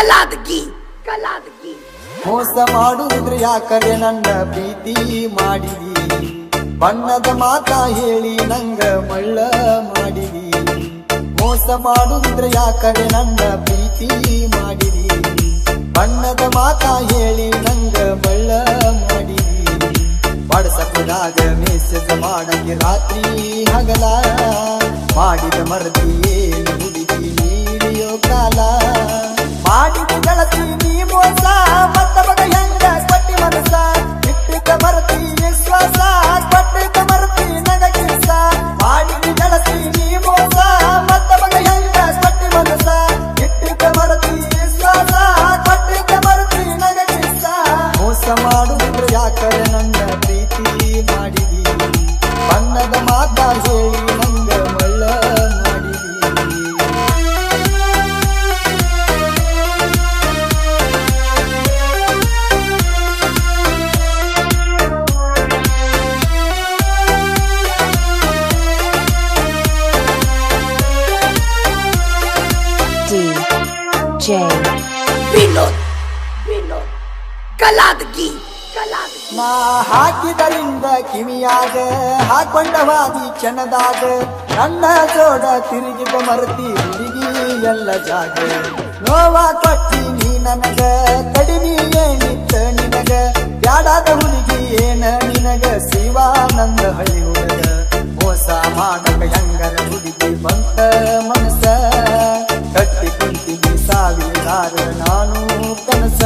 ಕಲಾದಗಿ. ಕಲಾದಗಿ. ಮೋಸ ಮಾಡುವುದ್ರೆ ಯಾಕಡೆ ನನ್ನ ಪ್ರೀತಿ ಮಾಡಿದಿ? ಬಣ್ಣದ ಮಾತ ಹೇಳಿ ನಂಗ ಮಳ್ಳ ಮಾಡಿದಿ? ಮೋಸ ಮಾಡುವುದ್ರೆ ಯಾಕಡೆ ನನ್ನ ಪ್ರೀತಿ ಮಾಡಿದಿ? ಬಣ್ಣದ ಮಾತ ಹೇಳಿ ನಂಗ ಮಳ್ಳ ಮಾಡಿದಿ? ಬಡಸಕದಾಗ ಮೇಸದ ಮಾಡಕ್ಕೆ ರಾತ್ರಿ ಹಗಲ, ಮಾಡಿದ ಮರದಿ ಏನು ಹುಡುಗಿ ನೀಡಿಯೋ ಕಾಲ. ಮಾಡಿದ ಗೆಳತಿ ನೀ ಮೋಸ ಮತ್ತ ಮಗ ಹೆಂಗ ಕೊಟ್ಟಿ ಮನಸ ಇಟ್ಟಿದ್ದ ಮರತಿ ವಿಶ್ವಾಸ. DJ. ವಿನೋದ್ ವಿನೋದ್ ಕಲಾದಗಿ ನಾ ಹಾಕಿದರಿಂದ ಕಿವಿಯಾಗ ಹಾಕೊಂಡವಾದಿ ಕ್ಷಣದಾಗ ನನ್ನ ಜೋಡ ತಿರುಗಿದ ಮರತಿ ಹುಡುಗಿ ಎಲ್ಲ ಜಾಗ. ನೋವ ಕೊಟ್ಟಿ ನೀ ನನಗ ಕಡಿಮೆ ಏನಿತ್ತ ನಿನಗ. ಯಾಡಾದ ಹುಡುಗಿ ಏನ ನಿನಗ ಶಿವಾನಂದ ಹಳಿ ಹುಡುಗ. ಮೋಸ ಮಾಡಕ ಹೆಂಗನ ಹುಡುಗಿ ಬಂತ ಮನಸ ಸಾವಿರಾರ ನಾನು ಕನಸ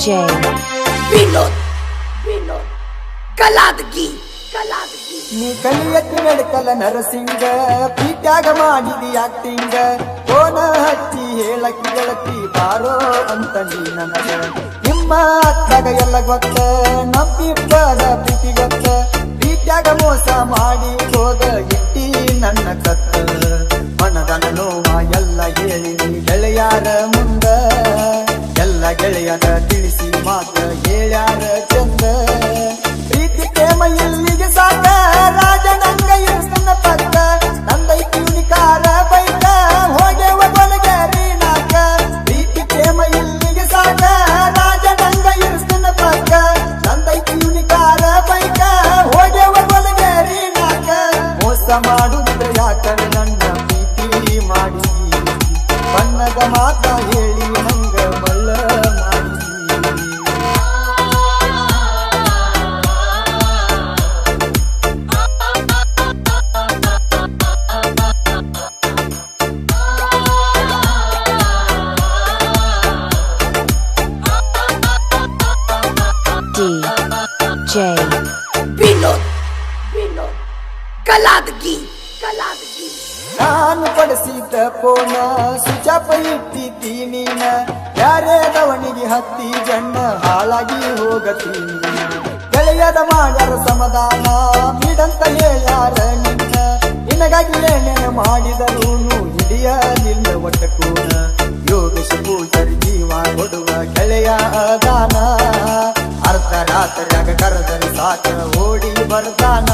DJ. ವಿನೋದ್ ವಿನೋದ್. ಕಲಾದಗಿ. ಕಲಾದಗಿ ನೀ ಕಲಿಯಕ್ಕೆ ನಡ್ಕಲ ನರಸಿಂಗ ಪೀಟ್ಯಾಗ ಮಾಡಿದಿ ಆಕ್ಟಿಂಗ ಕೋನ ಹಚ್ಚಿ ಹೇಳಕ್ಕಿ ಗೆಳತಿ ಬಾರೋ ಅಂತ ನೀ ನನಗ. ನಿಮ್ಮ ಅತ್ತಾಗ ಎಲ್ಲ ಗೊತ್ತ ನಮ್ಮಿಬ್ಬರ ಪ್ರೀತಿ ಗೊತ್ತ. ಕಲಾದಗಿ. ಕಲಾದಗಿ. ನಾನು ಪಡಿಸಿದ್ದ ಪೋನ ಸುಚಾಪ ಇಟ್ಟಿದ್ದಿ ನೀನ ಯಾರೇ ದವಣಿಗೆ ಹತ್ತಿ ಜನ್ಮ ಹಾಳಾಗಿ ಹೋಗತೀನಿ. ಗೆಳೆಯದ ಮಾಡ್ಯಾರ ಸಮಾಧಾನ ಬಿಡಂತ ಹೇಳ್ಯಾರ ನಿನ್ನ ನಿನಗಾಗಿ ಏನೇ ಮಾಡಿದರು ಒಟ್ಟ ಕೂಡ ಯೋಗೇಶ ಪೂಜರಿ ಜೀವ ಕೊಡುವ ಗೆಳೆಯ ದಾನ ಅರ್ಧ ರಾತ್ರಿಯಾಗ ಕರೆದರೆ ಸಾಕ ಓಡಿ ಬರ್ತಾನ.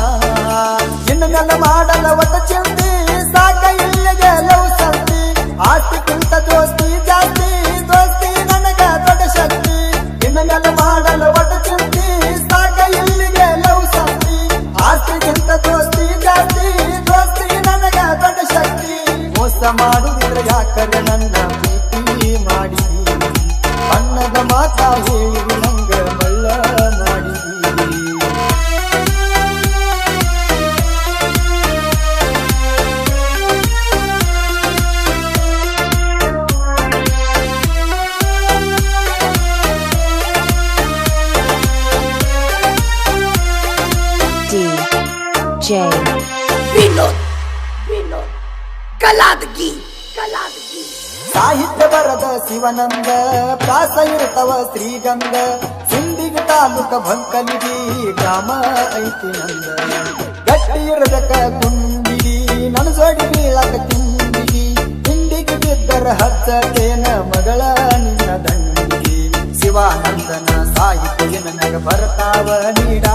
ಇನ್ನೆಲ್ಲ ಮಾಡಲ ಒಟ್ಟ ಚಿಂತಿ, ಸಾಕ ಇಲ್ಲಿಗೆ ಲವ್ ಸಂತಿ ಆಸ್ತಿಕ್ಕಿಂತ ದೋಸ್ತಿ ಜಾಸ್ತಿ, ದೋಸ್ತಿ ನನಗ ದೊಡ್ಡ ಶಕ್ತಿ. ಇನ್ನೆಲ್ಲ ಮಾಡಲ ಒಟ್ಟ ಚಿಂತಿ, ಸಾಕ ಇಲ್ಲಿಗೆ ಲವ್ ಸಂತಿ ಆಸ್ತಿಗಿಂತ ದೋಸ್ತಿ ಜಾಸ್ತಿ, ದೋಸ್ತಿ ನನಗ ದೊಡ್ಡ ಶಕ್ತಿ. ಮೋಸ ಮಾಡುದಿದ್ರೆ ಕಲಾದಗಿ. ಕಲಾದಗಿ. ಸಾಹಿತ್ಯ ಬರದ ಶಿವನಂದ ಪ್ರಾಸ ಇರ್ತವ ಶ್ರೀಗಂಧ, ಸಿಂಧಿಗ ತಾಲೂಕ ಭಂಕಲಿಗಿ ಗ್ರಾಮ ಐತಿ ನಂದ ಗಟ್ಟಿ ಇರದಕ ಗುಂಡಿಗಿ ನನಸೋಡಿ ಬೀಳಕ ತಿಂಡಿಗಿ ತಿಂಡಿಗೆ ಬಿದ್ದರ ಹಚ್ಚತೇನ ಮಗಳ ನಿನ್ನ ದಂಡಿಗಿ ಶಿವಾನಂದನ ಸಾಹಿತ್ಯ ನನಗ ಬರ್ತಾವ ನೀಡ.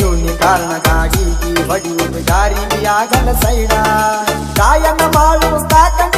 ಇವನಿ ಕಾರಣಗಾಗಿ ಹೊಡಿಯುವುದು ಜಾರಿಯಾಗಲ ಸೈಡ. ಗಾಯನ ಮಾಡು ಸಾಕಂಡಿ